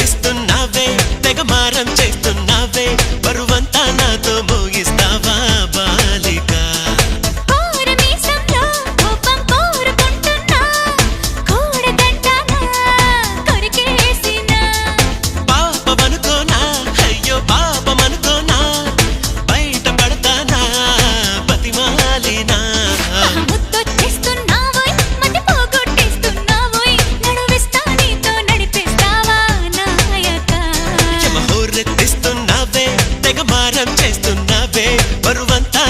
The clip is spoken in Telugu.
ఇస్తున్నావే తెగ మారం చేస్తున్నా మోసం చేస్తున్నావే? బరువంతా